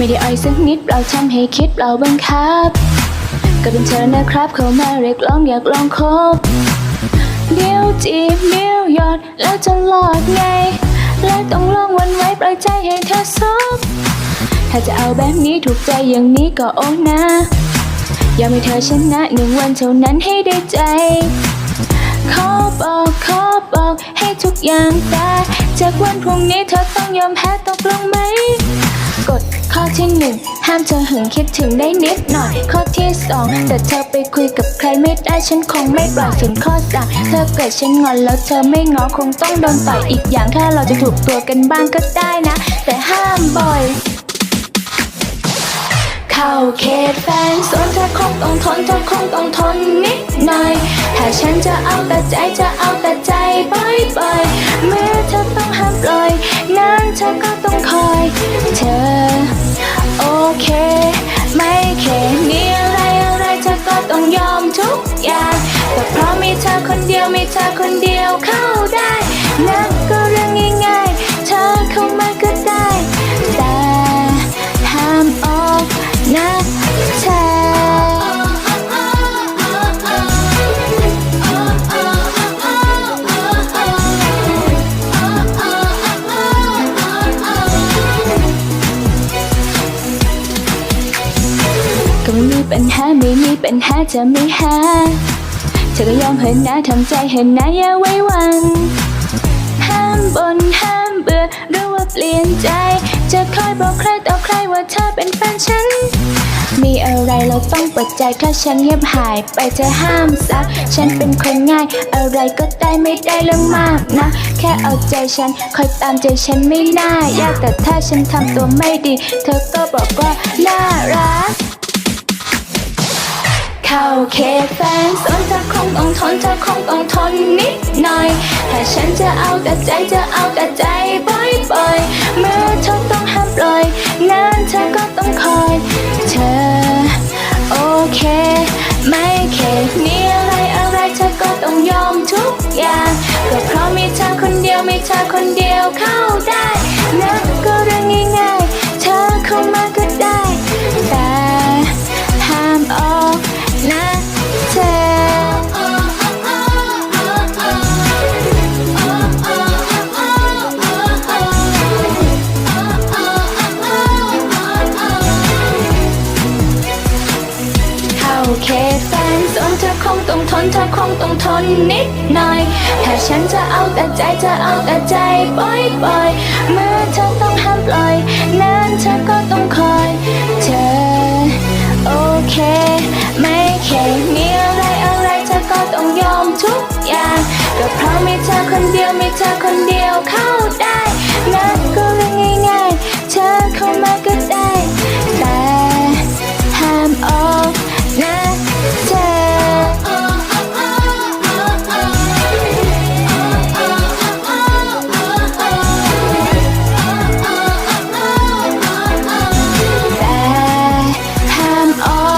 ไม่ได้อ่อยสักนิดเราทำให้คิดเราบังคับ ก็เป็นเธอนะครับเข้ามาเรียกร้องอยากลองคบเดี๋ยวจีบเดี๋ยวหยอดแล้วจะหลอดไง และต้องลองวันไว้ปล่อยใจให้เธอซบถ้าจะเอาแบบนี้ถูกใจอย่างนี้ก็โอ้นะยอมให้เธอชนะหนึ่งวันเท่านั้นให้ได้ใจ ขอบอกขอบอกให้ทุกอย่างต่จากวันพรุ่งนี้เธอต้องยอมแพ้ตกลงไหมกฎข้อ ที่หนึ่งห้ามเธอหึงคิดถึงได้นิดหน่อย ข้อที่สองแต่เธอไปคุยกับใครไม่ได้ฉันคงไม่ปล่อยส่วนข้อสามเธอเกิดฉันงอนแล้วเธอไม่งอคงต้องโดนต่อยอีกอย่างถ้าเราจะถูกตัวกันบ้างก็ได้นะ แต่ห้ามบ่อยเข้าเขตแฟนสวนเธอคงต้องทนเธอคงต้องทนนิดหน่อย ถ้าฉันจะเอาแต่ใจจะเอาแต่ใจบ่อยๆเมื่อเธอต้องห้ามปล่อยนานเธอก็ต้องคอย เธอ เค ไม่เคมีอะไรอะไรเธอก็ต้องยอมทุกอย่างแต่เพราะมีเธอคนเดียวมีเธอคนเดียวเข้าได้นั่นก็ ปัญหาไม่มีปัญหาจะไม่หาเธอก็ยอมเห็นนะทำใจเห็นนะอย่าไว้วันห้ามบนห้ามเบื่อหรือว่าเปลี่ยนใจ จะคอยบอกใครต่อใครว่าเธอเป็นแฟนฉัน มีอะไรเราต้องเปิดใจถ้าฉันเงียบหายไปเธอห้ามซัก ฉันเป็นคนง่าย อะไรก็ได้ไม่ได้เรื่องมากนะ แค่เอาใจฉันคอยตามใจฉันไม่น่ายากแต่ถ้าฉันทำตัวไม่ดี เธอก็บอกว่าน่ารัก เข้าเขตแฟนสนเธอคงต้องทนเธอคงต้องทนนิดหน่อยถ้าฉันจะเอาแต่ใจจะเอาแต่ใจบ่อยๆเมื่อเธอต้องห้ามปล่อยนานเธอก็ต้องคอย เธอโอเค ไม่เคมีอะไรอะไรเธอก็ต้องยอมทุกอย่างก็เพราะมีเธอคนเดียวมีเธอคนเดียวเข้าได้นะ นะเธอเข้าเขตแฟนสนเธอคงต้องทนเธอคงต้องทนนิดหน่อย ถ้าฉันจะเอาแต่ใจจะเอาแต่ใจบ่อยๆเมื่อเธอต้องห้ามปล่อยนานเธอก็ต้องคอย เธอโอเค คมีอะไรอะไรเธอก็ต้องยอมทุกอย่าง ก็เพราะมีเธอคนเดียวมีเธอคนเดียวเข้าได้นะก็เรื่องง่ายๆ เธอเข้ามาก็ได้ แต่ห้ามออกนะเธอแต่ห้ามออก